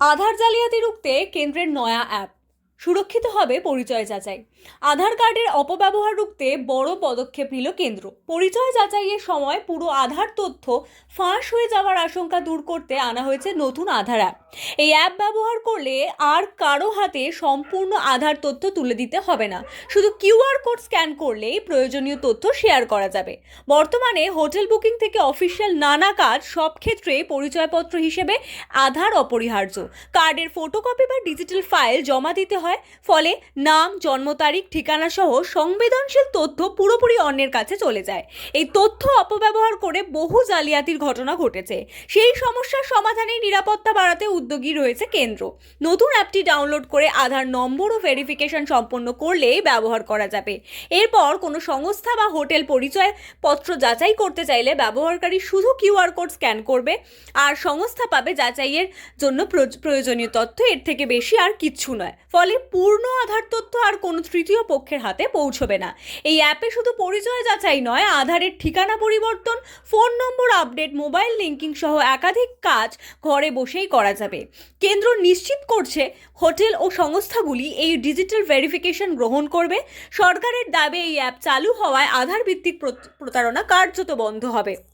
আধার জালিয়াতি রুখতে কেন্দ্রের নয়া অ্যাপ। সুরক্ষিত হবে পরিচয় যাচাই। আধার কার্ডের অপব্যবহার রুখতে বড় পদক্ষেপ নিল কেন্দ্র। পরিচয় যাচাইয়ের সময় পুরো আধার তথ্য ফাঁস হয়ে যাওয়ার আশঙ্কা দূর করতে আনা হয়েছে নতুন আধার অ্যাপ। এই অ্যাপ ব্যবহার করলে আর কারও হাতে সম্পূর্ণ আধার তথ্য তুলে দিতে হবে না। শুধু কিউআর কোড স্ক্যান করলেই প্রয়োজনীয় তথ্য শেয়ার করা যাবে। বর্তমানে হোটেল বুকিং থেকে অফিসিয়াল নানা কাজ সব ক্ষেত্রে পরিচয়পত্র হিসেবে আধার অপরিহার্য। কার্ডের ফটোকপি বা ডিজিটাল ফাইল জমা দিতে হয়, ফলে নাম, জন্ম তারিখ, ঠিকানা সহ সংবেদনশীল তথ্য পুরোপুরি অন্যের কাছে চলে যায়। এই তথ্য অপব্যবহার করে বহু জালিয়াতির ঘটনা ঘটেছে। সেই সমস্যার সমাধানে নিরাপত্তা বাড়াতে উদ্যোগী রয়েছে কেন্দ্র। নতুন অ্যাপটি ডাউনলোড করে আধার নম্বর ও ভেরিফিকেশন সম্পন্ন করলেই ব্যবহার করা যাবে। এরপর কোনো সংস্থা বা হোটেল পরিচয় পত্র যাচাই করতে চাইলে ব্যবহারকারী শুধু কিউআর কোড স্ক্যান করবে, আর সংস্থা পাবে যাচাইয়ের জন্য প্রয়োজ- প্রয়োজনীয় তথ্য। এর থেকে বেশি আর কিচ্ছু নয়। ফলে পূর্ণ আধার তথ্য আর কোনো তৃতীয় পক্ষের হাতে পৌঁছবে না। এই অ্যাপে শুধু পরিচয় যাচাই নয়, আধারের ঠিকানা পরিবর্তন, ফোন নম্বর আপডেট, মোবাইল লিঙ্কিং সহ একাধিক কাজ ঘরে বসেই করা যাবে। কেন্দ্র নিশ্চিত করছে হোটেল ও সংস্থাগুলি এই ডিজিটাল ভেরিফিকেশন গ্রহণ করবে। সরকারের দাবি, এই অ্যাপ চালু হওয়ায় আধার ভিত্তিক প্রত- প্রতারণা কার্যত বন্ধ হবে।